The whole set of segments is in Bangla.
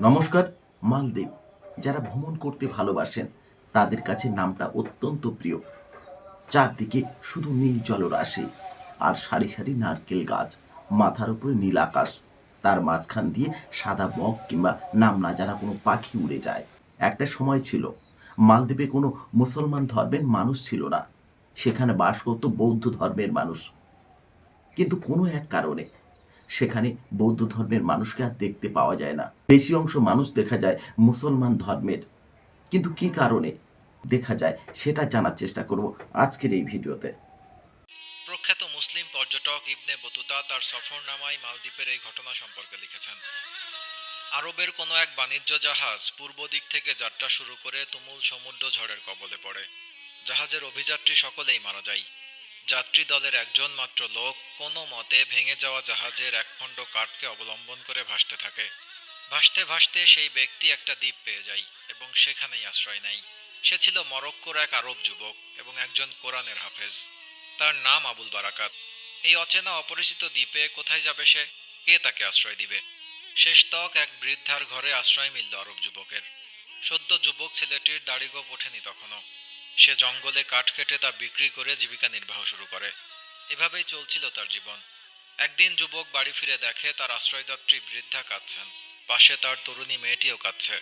নমস্কার, মালদ্বীপ। যারা ভ্রমণ করতে ভালোবাসেন, তাদের কাছে নামটা অত্যন্ত প্রিয়। চারদিকে শুধু নীল জলরাশি আর সারি সারি নারকেল গাছ, মাথার উপরে নীল আকাশ। তার মাঝখান দিয়ে সাদা বক কিংবা নাম না জানা কোনো পাখি উড়ে যায়। একটা সময় ছিল, মালদ্বীপে কোনো মুসলমান ধর্মের মানুষ ছিল না। সেখানে বাস করতো বৌদ্ধ ধর্মের মানুষ। কিন্তু কোনো এক কারণে সেখানে বৌদ্ধ ধর্মের মানুষকে আর দেখতে পাওয়া যায় না। বেশি অংশ মানুষ দেখা যায় মুসলমান ধর্মের। কিন্তু কি কারণে দেখা যায় সেটা জানার চেষ্টা করব আজকের এই ভিডিওতে। প্রখ্যাত মুসলিম পর্যটক ইবনে বতুতা তার সফরনামায় মালদ্বীপের এই ঘটনা সম্পর্কে লিখেছেন। আরবের কোনো এক বাণিজ্য জাহাজ পূর্ব দিক থেকে যাত্রা শুরু করে তুমুল সমুদ্র ঝড়ের কবলে পড়ে। জাহাজের অভিযাত্রী সকলেই মারা যায়। যাত্রী দলের একজন মাত্র লোক কোনো মতে ভেঙে যাওয়া জাহাজের একখণ্ড কাঠকে অবলম্বন করে ভাসতে থাকে। ভাসতে ভাসতে সেই ব্যক্তি একটা দ্বীপ পেয়ে যায় এবং সেখানেই আশ্রয় নেয়। সে ছিল মরক্কোর এক আরব যুবক এবং একজন কোরআনের হাফেজ। তার নাম আবুল বারাকাত। এই অচেনা অপরিচিত দ্বীপে কোথায় যাবে সে? কে তাকে আশ্রয় দিবে? শেষ তক এক বৃদ্ধার ঘরে আশ্রয় মিলল আরব যুবকের। সদ্য যুবক ছেলেটির দাড়িগোপ ওঠেনি তখনও। সে জঙ্গলে কাঠ কেটে তা বিক্রি করে জীবিকা নির্বাহ শুরু করে। এভাবেই চলছিল তার জীবন। একদিন যুবক বাড়ি ফিরে দেখে তার আশ্রয়দাত্রী বৃদ্ধা কাঁদছেন। পাশে তার তরুণী মেয়েটিও কাঁদছে।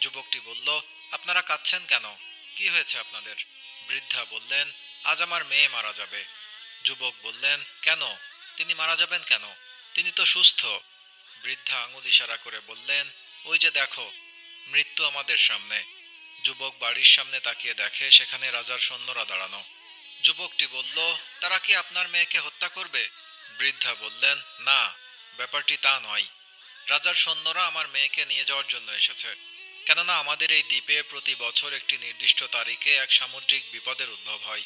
যুবকটি বলল, আপনারা কাঁদছেন কেন? কি হয়েছে আপনাদের? বৃদ্ধা বললেন, আজ আমার মেয়ে মারা যাবে। যুবক বললেন, কেন? তিনি মারা যাবেন কেন? তিনি তো সুস্থ। বৃদ্ধা আঙুল ইশারা করে বললেন, ওই যে দেখো, মৃত্যু আমাদের সামনে। যুবক বাড়ির সামনে তাকিয়ে দেখে, সেখানে রাজার সৈন্যরা দাঁড়ানো। যুবকটি বলল, তারা কি আপনার মেয়েকে হত্যা করবে? বৃদ্ধা বললেন, না, ব্যাপারটি তা নয়। রাজার সৈন্যরা আমার মেয়েকে নিয়ে যাওয়ার জন্য এসেছে। কেননা আমাদের এই দ্বীপে প্রতি বছর একটি নির্দিষ্ট তারিখে এক সামুদ্রিক বিপদের উদ্ভব হয়।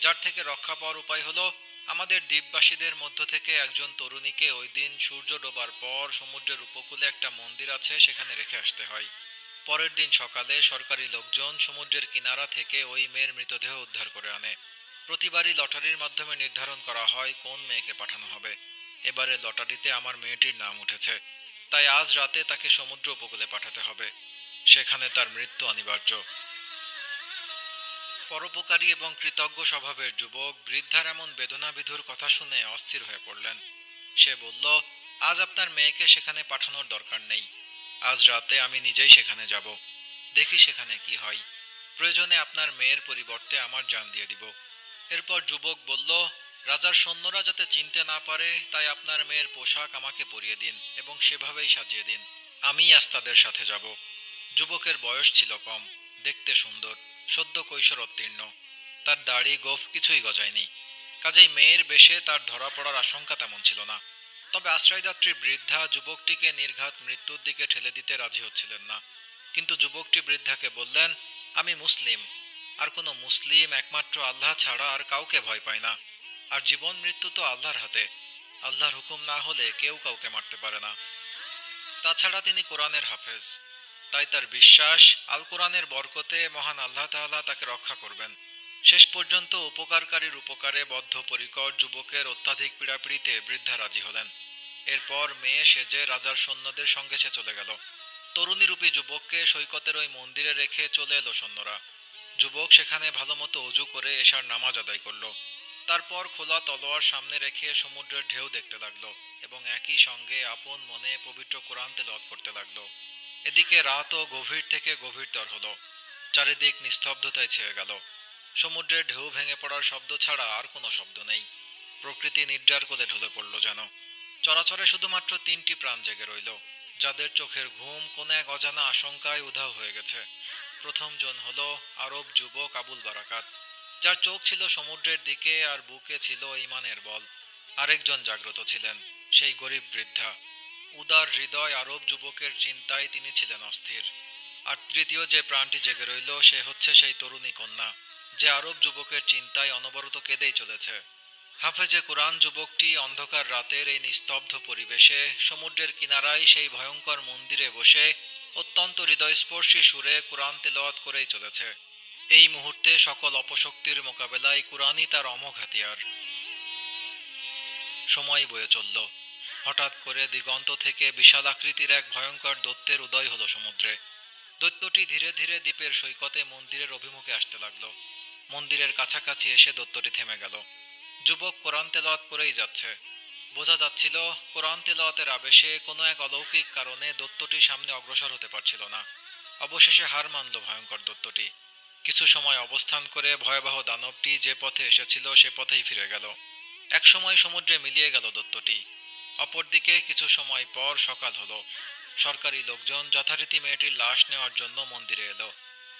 যার থেকে রক্ষা পাওয়ার উপায় হলো, আমাদের দ্বীপবাসীদের মধ্য থেকে একজন তরুণীকে ওই দিন সূর্য ডোবার পর সমুদ্রের উপকূলে একটা মন্দির আছে, সেখানে রেখে আসতে হয়। পরের দিন সকালে সরকারি লোকজন সমুদ্রের কিনারা থেকে ওই মেয়ের মৃতদেহ উদ্ধার করে আনে। প্রতিবারই লটারির মাধ্যমে নির্ধারণ করা হয় কোন মেয়েকে পাঠানো হবে। এবারে লটারিতে আমার মেয়েটির নাম উঠেছে। তাই আজ রাতে তাকে সমুদ্র উপকূলে পাঠাতে হবে। সেখানে তার মৃত্যু অনিবার্য। পরোপকারী এবং কৃতজ্ঞ স্বভাবের যুবক বৃদ্ধার এমন বেদনাবিধুর কথা শুনে অস্থির হয়ে পড়লেন। সে বলল, আজ আপনার মেয়েকে সেখানে পাঠানোর দরকার নেই। আজ রাতে আমি নিজেই সেখানে যাব। দেখি সেখানে কি হয়। প্রয়োজনে আপনার মেয়ের পরিবর্তে আমার জান দিয়ে দিব। এরপর যুবক বলল, রাজার সৈন্যরা যাতে চিনতে না পারে, তাই আপনার মেয়ের পোশাক আমাকে পরিয়ে দিন এবং সেভাবেই সাজিয়ে দিন। আমি আজ তাদের সাথে যাব। যুবকের বয়স ছিল কম, দেখতে সুন্দর, সদ্য কৈশোর উত্তীর্ণ তার দাড়ি গোফ কিছুই গজায়নি। কাজেই মেয়ের বেশে তার ধরা পড়ার আশঙ্কা তেমন ছিল না। তবে আশ্রয়দাত্রী বৃদ্ধা যুবকটিকে নির্ঘাত মৃত্যুর দিকে ঠেলে দিতে রাজি হচ্ছিলেন না। কিন্তু যুবকটি বৃদ্ধাকে বললেন, আমি মুসলিম। আর কোনো মুসলিম একমাত্র আল্লাহ ছাড়া আর কাউকে ভয় পায় না। আর জীবন মৃত্যু তো আল্লাহর হাতে। আল্লাহর হুকুম না হলে কেউ কাউকে মারতে পারে না। তাছাড়া তিনি কোরআনের হাফেজ। তাই তার বিশ্বাস, আল কোরআনের বরকতে মহান আল্লাহ তাআলা তাকে রক্ষা করবেন। শেষ পর্যন্ত উপকারকারীর উপকারে বদ্ধপরিকর যুবকের অত্যাধিক পীড়াপিড়িতে বৃদ্ধা রাজি হলেন। এরপর মেয়ে সেজে রাজার সৈন্যদের সঙ্গে সে চলে গেল। তরুণীরূপী যুবককে সৈকতের ওই মন্দিরে রেখে চলে এলো সৈন্যরা। যুবক সেখানে ভালোমতো অজু করে এশার নামাজ আদায় করল। তারপর খোলা তলোয়ার সামনে রেখে সমুদ্রের ঢেউ দেখতে লাগল এবং একই সঙ্গে আপন মনে পবিত্র কোরআন তেলাওয়াত করতে লাগল। এদিকে রাতও গভীর থেকে গভীরতর হলো। চারিদিক নিস্তব্ধতায় ছেয়ে গেল। সমুদ্রের ঢেউ ভেঙে পড়ার শব্দ ছাড়া আর কোনো শব্দ নেই। প্রকৃতি নিদ্রার কোলে ঢলে পড়ল যেন। চরাচরে শুধুমাত্র তিনটি প্রাণ জেগে রইল, যাদের চোখের ঘুম কোনো এক অজানা আশঙ্কায় উধাও হয়ে গেছে। প্রথম জন হলো আরব যুবক আবুল বারাকাত, যার চোখ ছিল সমুদ্রের দিকে আর বুকে ছিল ইমানের বল। আরেকজন জাগ্রত ছিলেন, সেই গরিব বৃদ্ধা। উদার হৃদয় আরব যুবকের চিন্তায় তিনি ছিলেন অস্থির। আর তৃতীয় যে প্রাণটি জেগে রইল, সে হচ্ছে সেই তরুণী কন্যা। যে আরব যুবকের চিন্তায় অনবরত কেঁদেই চলেছে। হাফেজে কোরআন যুবকটি অন্ধকার রাতের এই নিস্তব্ধ পরিবেশে, সমুদ্রের কিনারায় সেই ভয়ঙ্কর মন্দিরে বসে অত্যন্ত হৃদয়স্পর্শী সুরে কোরআন তেলাওয়াত করেই চলেছে। এই মুহূর্তে সকল অপশক্তির মোকাবেলায় কোরআনই তার অমোঘ হাতিয়ার। সময় বয়ে চলল। হঠাৎ করে দিগন্ত থেকে বিশাল আকৃতির এক ভয়ঙ্কর দৈত্যের উদয় হলো সমুদ্রে। দৈত্যটি ধীরে ধীরে দ্বীপের সৈকতে মন্দিরের অভিমুখে আসতে লাগল। মন্দিরের কাছাকাছি এসে দৈত্যটি থেমে গেল। যুবক কোরআন তেলাওয়াত করেই যাচ্ছে। বোঝা যাচ্ছিল, কোরআন তেলাওয়াতের আবেশে কোনো এক অলৌকিক কারণে দত্তটি সামনে অগ্রসর হতে পারছিল না। অবশেষে হার মানল ভয়ঙ্কর দত্তটি। কিছু সময় অবস্থান করে ভয়াবহ দানবটি যে পথে এসেছিল সে পথেই ফিরে গেল। এক সময় সমুদ্রে মিলিয়ে গেল দত্তটি। অপরদিকে কিছু সময় পর সকাল হলো। সরকারি লোকজন যথারীতি মেয়েটির লাশ নেওয়ার জন্য মন্দিরে এলো।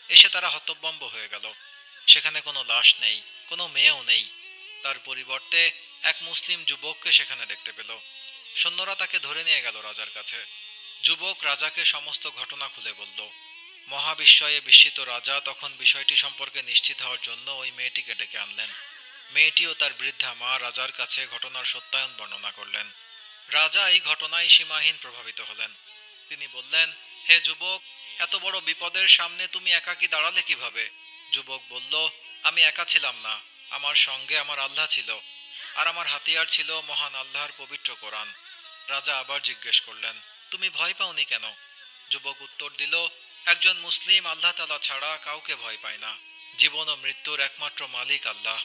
এসে তারা হতবম্ব হয়ে গেল। সেখানে কোনো লাশ নেই, কোনো মেয়েও নেই। তার পরিবর্তে এক মুসলিম যুবককে সেখানে দেখতে পেল। সৈন্যরা তাকে ধরে নিয়ে গেল রাজার কাছে। যুবক রাজাকে সমস্ত ঘটনা খুলে বলল। মহাবিস্ময়ে বিস্মিত রাজা তখন বিষয়টি সম্পর্কে নিশ্চিত হওয়ার জন্য ওই মেয়েটিকে ডেকে আনলেন। মেয়েটি ও তার বৃদ্ধা মা রাজার কাছে ঘটনার সত্যায়ন বর্ণনা করলেন। রাজা এই ঘটনায় সীমাহীন প্রভাবিত হলেন। তিনি বললেন, হে যুবক, এত বড় বিপদের সামনে তুমি একাকী দাঁড়ালে কীভাবে? যুবক বলল, আমি একা ছিলাম না। আমার সঙ্গে আমার আল্লাহ ছিল। আর আমার হাতিয়ার ছিল মহান আল্লাহর পবিত্র কোরআন। রাজা আবার জিজ্ঞেস করলেন, তুমি ভয় পাওনি কেন? যুবক উত্তর দিল, একজন মুসলিম আল্লাহ তালা ছাড়া কাউকে ভয় পায় না। জীবন ও মৃত্যুর একমাত্র মালিক আল্লাহ।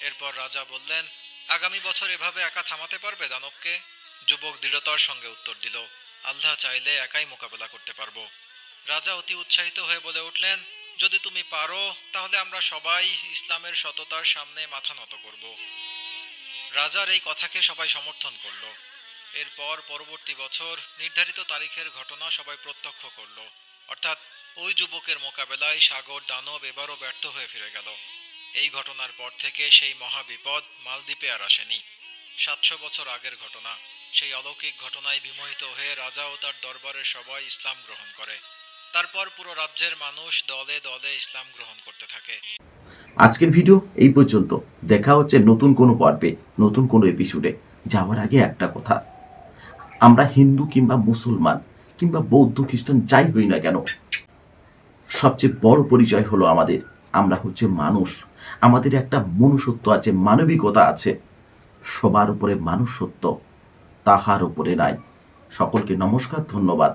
এরপর রাজা বললেন, আগামী বছর এভাবে একা থামাতে পারবে দানবকে? যুবক দৃঢ়তার সঙ্গে উত্তর দিল, আল্লাহ চাইলে একাই মোকাবেলা করতে পারব। রাজা অতি উৎসাহিত হয়ে বলে উঠলেন যদি তুমি পারো, তাহলে আমরা সবাই ইসলামের সততার সামনে মাথা নত করব। রাজার এই কথাকে সবাই সমর্থন করল। এরপর পরবর্তী বছর নির্ধারিত তারিখের ঘটনা সবাই প্রত্যক্ষ করল। অর্থাৎ ওই যুবকের মোকাবেলায় সাগর, দানব এবারও ব্যর্থ হয়ে ফিরে গেল। এই ঘটনার পর থেকে সেই মহাবিপদ মালদ্বীপে আর আসেনি। সাতশো বছর আগের ঘটনা। সেই অলৌকিক ঘটনায় বিমোহিত হয়ে রাজা ও তার দরবারের সবাই ইসলাম গ্রহণ করে। তারপর পুরো রাজ্যের মানুষ দলে দলে ইসলাম গ্রহণ করতে থাকে। আজকের ভিডিও এই পর্যন্ত। দেখা হচ্ছে নতুন কোনো পর্বে, নতুন কোনো এপিসোডে যাওয়ার আগে একটা কথা। আমরা হিন্দু কিংবা মুসলমান কিংবা বৌদ্ধ, খ্রিস্টান যাই হই না কেন, সবচেয়ে বড় পরিচয় হলো আমাদের। আমরা হচ্ছে মানুষ। আমাদের একটা মনুষ্যত্ব আছে, মানবিকতা আছে। সবার উপরে মানুষত্ব, তাহার উপরে নাই। সকলকে নমস্কার, ধন্যবাদ।